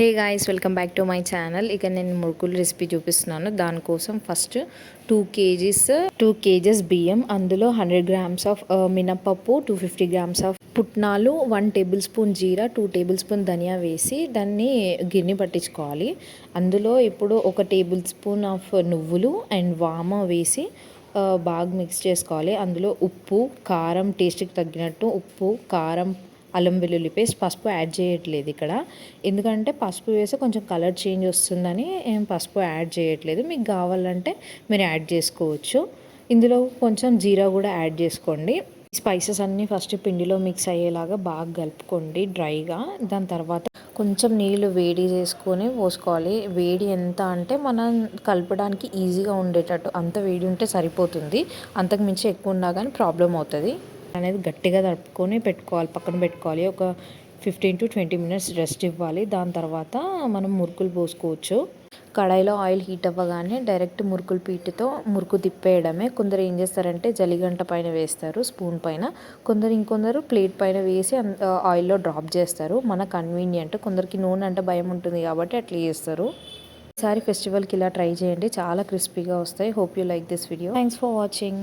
Hey guys welcome back to my channel ఇక నేను మురుకులు రెసిపీ చూపిస్తున్నాను. దానికోసం first two KGs two KGs బియ్యం అందులో హండ్రెడ్ గ్రామ్స్ ఆఫ్ మినపప్పు టూ ఫిఫ్టీ గ్రామ్స్ ఆఫ్ పుట్నాలు వన్ టేబుల్ స్పూన్ జీరా టూ టేబుల్ స్పూన్ ధనియా వేసి దాన్ని గిన్నె పట్టించుకోవాలి. అందులో ఇప్పుడు ఒక టేబుల్ స్పూన్ ఆఫ్ నువ్వులు అండ్ వామ వేసి uh, బాగా మిక్స్ చేసుకోవాలి. అందులో ఉప్పు కారం టేస్ట్కి తగ్గినట్టు ఉప్పు కారం అల్లం వెల్లుల్లి పేస్ట్ పసుపు యాడ్ చేయట్లేదు ఇక్కడ. ఎందుకంటే పసుపు వేస్తే కొంచెం కలర్ చేంజ్ వస్తుందని ఏం పసుపు యాడ్ చేయట్లేదు. మీకు కావాలంటే మీరు యాడ్ చేసుకోవచ్చు. ఇందులో కొంచెం జీరా కూడా యాడ్ చేసుకోండి. స్పైసెస్ అన్నీ ఫస్ట్ పిండిలో మిక్స్ అయ్యేలాగా బాగా కలుపుకోండి డ్రైగా. దాని తర్వాత కొంచెం నీళ్ళు వేడి చేసుకొని పోసుకోవాలి. వేడి ఎంత అంటే మనం కలపడానికి ఈజీగా ఉండేటట్టు. అంత వేడి ఉంటే సరిపోతుంది. అంతకు మించి ఎక్కువ ఉన్నా కానీ ప్రాబ్లం అవుతుంది. అనేది గట్టిగా తడుపుకొని పెట్టుకోవాలి పక్కన పెట్టుకోవాలి. ఒక fifteen to twenty minutes rest ఇవ్వాలి. దాని తర్వాత మనం మురుకులు పోసుకోవచ్చు. కడాయిలో ఆయిల్ హీట్ అవ్వగానే డైరెక్ట్ మురుకులు పీటుతో మురుకు తిప్పేయడమే. కొందరు ఏం చేస్తారంటే జలిగంట పైన వేస్తారు స్పూన్ పైన. కొందరు ఇంకొందరు ప్లేట్ పైన వేసి ఆయిల్లో డ్రాప్ చేస్తారు. మన కన్వీనియంట్ కొందరికి నూనె అంటే భయం ఉంటుంది కాబట్టి అట్లా చేస్తారు. ఈసారి ఫెస్టివల్కి ఇలా ట్రై చేయండి. చాలా క్రిస్పీగా వస్తాయి. Hope you like this video thanks for watching